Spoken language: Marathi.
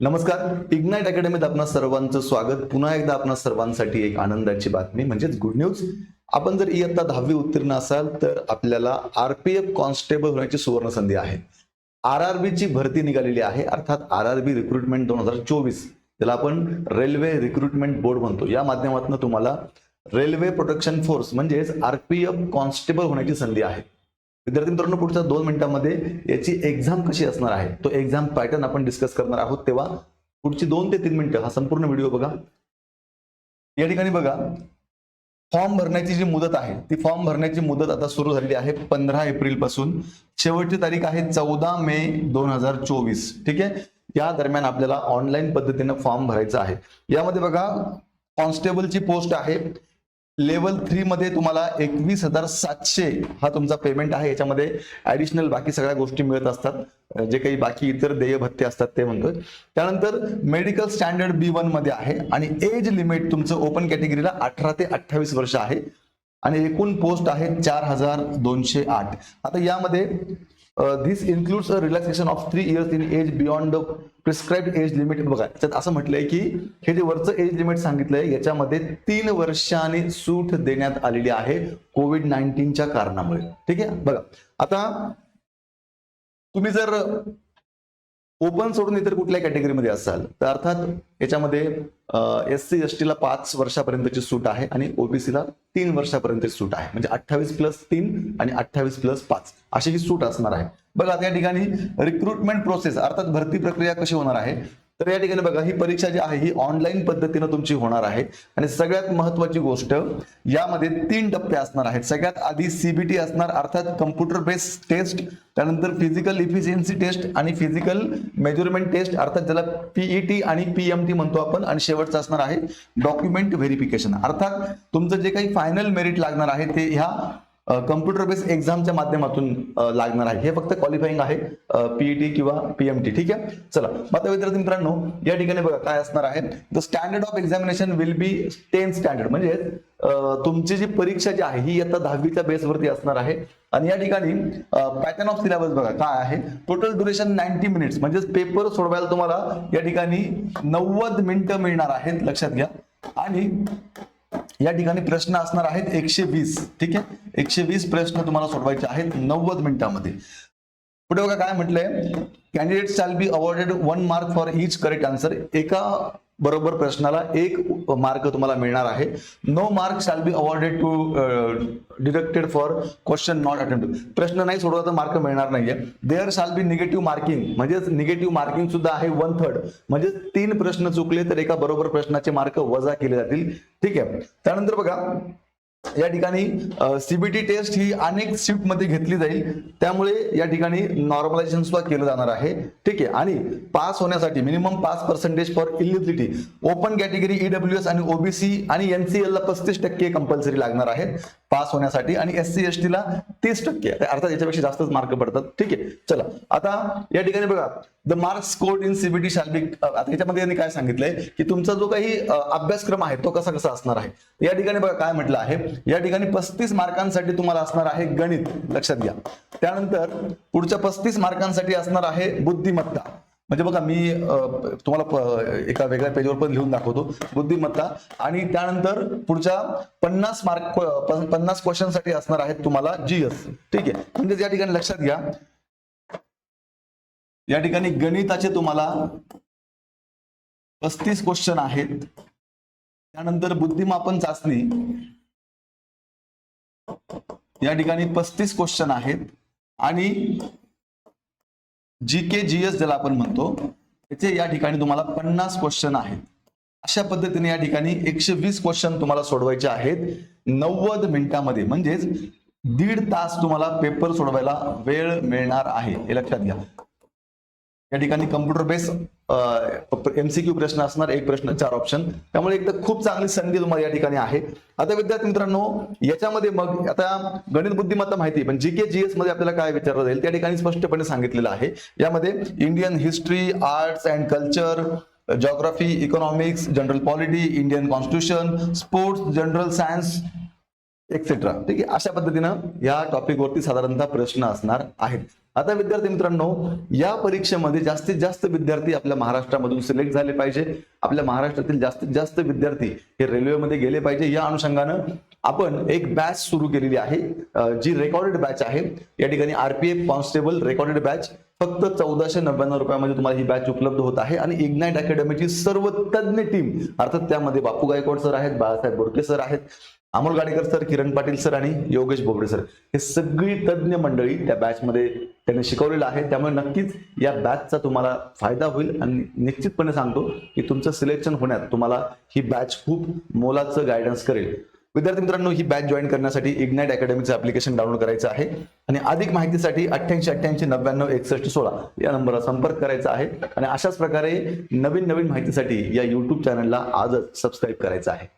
नमस्कार. इग्नाइट अकॅडमीत आपणा सर्वांचं स्वागत. पुन्हा एकदा आपणा सर्वांसाठी एक आनंदाची बातमी म्हणजेच गुड न्यूज आपण जर इयत्ता दहावी उत्तीर्ण असाल तर आपल्याला आरपीएफ कॉन्स्टेबल होण्याची सुवर्ण संधी आहे आर आर ची भरती निघालेली आहे अर्थात आर आर बी रिक्रुटमेंट दोन हजार चोवीस. त्याला आपण रेल्वे रिक्रुटमेंट बोर्ड म्हणतो. या माध्यमातून तुम्हाला रेल्वे प्रोटेक्शन फोर्स म्हणजेच आरपीएफ कॉन्स्टेबल होण्याची संधी आहे. विद्यार्थी मित्रांनो पुढच्या दोन मिनिटांमध्ये याची एक्झाम कशी असणार आहे तो एक्झाम पॅटर्न आपण डिस्कस करणार आहोत तेव्हा. पुढची दोन ते तीन मिनिटं हा संपूर्ण व्हिडिओ बघा. या ठिकाणी बघा फॉर्म भरण्याची जी मुदत आहे ती फॉर्म भरण्याची मुदत आता सुरू झालेली आहे पंधरा एप्रिलपासून. शेवटची तारीख आहे चौदा मे दोन हजार चोवीस ठीक आहे? या दरम्यान आपल्याला ऑनलाईन पद्धतीनं फॉर्म भरायचा आहे. यामध्ये बघा कॉन्स्टेबलची पोस्ट आहे लेवल थ्री मध्ये तुम्हाला एकवीस हजार सातशे हा तुमचा पेमेंट आहे. याच्यामध्ये ऍडिशनल बाकी सगळ्या गोष्टी मिळत असतात. जे काही बाकी इतर देय भत्ते असतात ते म्हणतोय. त्यानंतर मेडिकल स्टँडर्ड बी वनमध्ये आहे आणि एज लिमिट तुमचं ओपन कॅटेगरीला अठरा ते अठ्ठावीस वर्ष आहे. आणि एकूण पोस्ट आहे चार हजार दोनशे आठ. आता यामध्ये this includes a relaxation of three years in age beyond the prescribe age limit बघा त्यात असं म्हटलंय की हे जे वरचं एज लिमिट सांगितलंय याच्यामध्ये तीन वर्षांनी सूट देण्यात आलेली आहे कोविड नाईन्टीनच्या कारणामुळे. ठीक आहे? बघा आता तुम्ही जर ओपन सोडून इतर कुठल्या कॅटेगरीमध्ये असाल तर अर्थात याच्यामध्ये एस सी एस टीला पाच वर्षापर्यंतची सूट आहे आणि ओबीसीला तीन वर्षापर्यंतची सूट आहे. म्हणजे अठ्ठावीस प्लस तीन आणि अठ्ठावीस प्लस पाच अशी ही सूट असणार आहे. बघा त्या ठिकाणी रिक्रुटमेंट प्रोसेस अर्थात भरती प्रक्रिया कशी होणार आहे? तर या ठिकाणी बघा ही परीक्षा जी आहे ही ऑनलाईन पद्धतीनं तुमची होणार आहे. आणि सगळ्यात महत्वाची गोष्ट यामध्ये तीन टप्पे असणार आहेत. सगळ्यात आधी सीबीटी असणार अर्थात कम्प्युटर बेस्ड टेस्ट त्यानंतर फिजिकल इफिशियन्सी टेस्ट आणि फिजिकल मेजरमेंट टेस्ट अर्थात ज्याला पीईटी आणि पीएमटी म्हणतो आपण आणि शेवटचं असणार आहे डॉक्युमेंट व्हेरिफिकेशन अर्थात तुमचं जे काही फायनल मेरिट लागणार आहे ते ह्या कम्प्युटर बेस्ड एक्झामच्या माध्यमातून लागणार आहे. हे फक्त क्वालिफाईंग आहे पीईटी किंवा पीएमटी ठीक आहे? चला आता विद्यार्थी मित्रांनो या ठिकाणी बघा काय असणार आहे. The standard of examination will be ten standard म्हणजे तुमची जी परीक्षा जी आहे ही आता दहावीच्या बेसवरती असणार आहे. आणि या ठिकाणी पॅटर्न ऑफ सिलेबस बघा काय आहे. टोटल ड्युरेशन नाईन्टी मिनिट्स म्हणजेच पेपर सोडवायला तुम्हाला या ठिकाणी नव्वद मिनिटं मिळणार आहेत लक्षात घ्या. आणि या ठिकाणी प्रश्न असणार आहेत एकशे वीस. ठीक आहे? एकशे वीस प्रश्न तुम्हाला सोडवायचे आहेत नव्वद मिनिटांमध्ये. पुढे बघा काय म्हटलंय. Candidate shall be awarded one mark for each correct answer एका बरोबर प्रश्नाला एक मार्क तुम्हाला मिळणार आहे. No mark shall be awarded to deducted for question not attempt प्रश्न नाही सोडवला तर मार्क मिळणार नाहीये. There shall be negative marking म्हणजेच निगेटिव्ह मार्किंग सुद्धा आहे वन थर्ड म्हणजे तीन प्रश्न चुकले तर एका बरोबर प्रश्नाचे मार्क वजा केले जातील. ठीक आहे. त्यानंतर बघा या ठिकाणी सीबीटी टेस्ट ही अनेक शिफ्टमध्ये घेतली जाईल. त्यामुळे या ठिकाणी नॉर्मलायझेशन सुद्धा केलं जाणार आहे. ठीक आहे. आणि पास होण्यासाठी minimum pass percentage for eligibility open category E W S आणि ओबीसी आणि एनसीएल ला पस्तीस टक्के कंपल्सरी लागणार आहे. पास होण्यासाठी आणि एस सी एस टी ला तीस टक्के. अर्थात याच्यापेक्षा जास्तच मार्क पडतात. ठीक आहे चला. आता या ठिकाणी बघा the mark scored in CBT shall be आता याच्यामध्ये यांनी काय सांगितलंय की तुमचा जो काही अभ्यासक्रम आहे तो कसा कसा असणार आहे? या ठिकाणी बघा काय म्हटलं आहे. या ठिकाणी पस्तीस मार्कांसाठी तुम्हाला असणार आहे गणित. लक्षात घ्या. त्यानंतर पुढच्या पस्तीस मार्कांसाठी असणार आहे बुद्धिमत्ता. म्हणजे बघा मी तुम्हाला एका वेगळ्या पेजवर पण लिहून दाखवतो. बुद्धिमत्ता. आणि त्यानंतर पुढच्या पन्नास मार्क पन्नास क्वेश्चनसाठी असणार आहेत तुम्हाला जीएस ठीक आहे? म्हणजे या ठिकाणी लक्षात घ्या. या ठिकाणी गणिताचे तुम्हाला पस्तीस क्वेश्चन आहेत. त्यानंतर बुद्धिमापन चाचणी. या ठिकाणी पस्तीस क्वेश्चन आहेत. आणि जी के जी एस ज्याला आपण म्हणतो त्याचे या ठिकाणी तुम्हाला पन्नास क्वेश्चन आहेत. अशा पद्धतीने या ठिकाणी एकशे वीस क्वेश्चन तुम्हाला सोडवायचे आहेत. नव्वद मिनिटांमध्ये म्हणजेच दीड तास तुम्हाला पेपर सोडवायला वेळ मिळणार आहे. हे लक्षात घ्या. या ठिकाणी कम्प्युटर बेस एमसीक्यू प्रश्न असणार एक प्रश्न चार ऑप्शन त्यामुळे एकदा खूप चांगली संधी तुम्हाला या ठिकाणी आहे. आता विद्यार्थी मित्रांनो याच्यामध्ये मग आता गणित बुद्धिमत्ता माहिती पण जी के जी एसमध्ये आपल्याला काय विचारलं जाईल त्या ठिकाणी स्पष्टपणे सांगितलेलं आहे. यामध्ये Indian history arts and culture geography economics general polity Indian constitution sports general science etcetera ठीक आहे? अशा पद्धतीनं या टॉपिकवरती साधारणतः प्रश्न असणार आहेत. आता विद्यार्थी मित्रांनो या परीक्षेमध्ये जास्तीत जास्त विद्यार्थी आपल्या महाराष्ट्रामधून सिलेक्ट झाले पाहिजे. आपल्या महाराष्ट्रातील जास्तीत जास्त विद्यार्थी हे रेल्वेमध्ये गेले पाहिजे. या अनुषंगानं आपण एक बॅच सुरू केलेली आहे. जी रेकॉर्डेड बॅच आहे. या ठिकाणी आरपीएफ कॉन्स्टेबल रेकॉर्डेड बॅच फक्त चौदाशे नव्याण्णव रुपयामध्ये तुम्हाला ही बॅच उपलब्ध होत आहे. आणि इग्नाइट अकॅडमीची सर्व तज्ज्ञ टीम अर्थात त्यामध्ये बापू गायकवाड सर आहेत बाळासाहेब बोडके सर आहेत अमोल गाडेकर सर किरण पाटील सर आणि योगेश बोबडे सर हे सगळी तज्ज्ञ मंडळी त्या बॅचमध्ये त्यांनी शिकवलेलं आहे. त्यामुळे नक्कीच या बॅचचा तुम्हाला फायदा होईल. आणि निश्चितपणे सांगतो की तुमचं सिलेक्शन होण्यात तुम्हाला ही बॅच खूप मोलाचं गायडन्स करेल. विद्यार्थी मित्रांनो ही बॅच जॉईन करण्यासाठी इग्नाइट अकॅडमीचं ॲप्लिकेशन डाउनलोड करायचं आहे. आणि अधिक माहितीसाठी अठ्ठ्याऐंशी अठ्ठ्याऐंशी नव्याण्णव एकसष्ट सोळा या नंबरला संपर्क करायचा आहे. आणि अशाच प्रकारे नवीन नवीन माहितीसाठी या यूट्यूब चॅनलला आजच सबस्क्राईब करायचं आहे.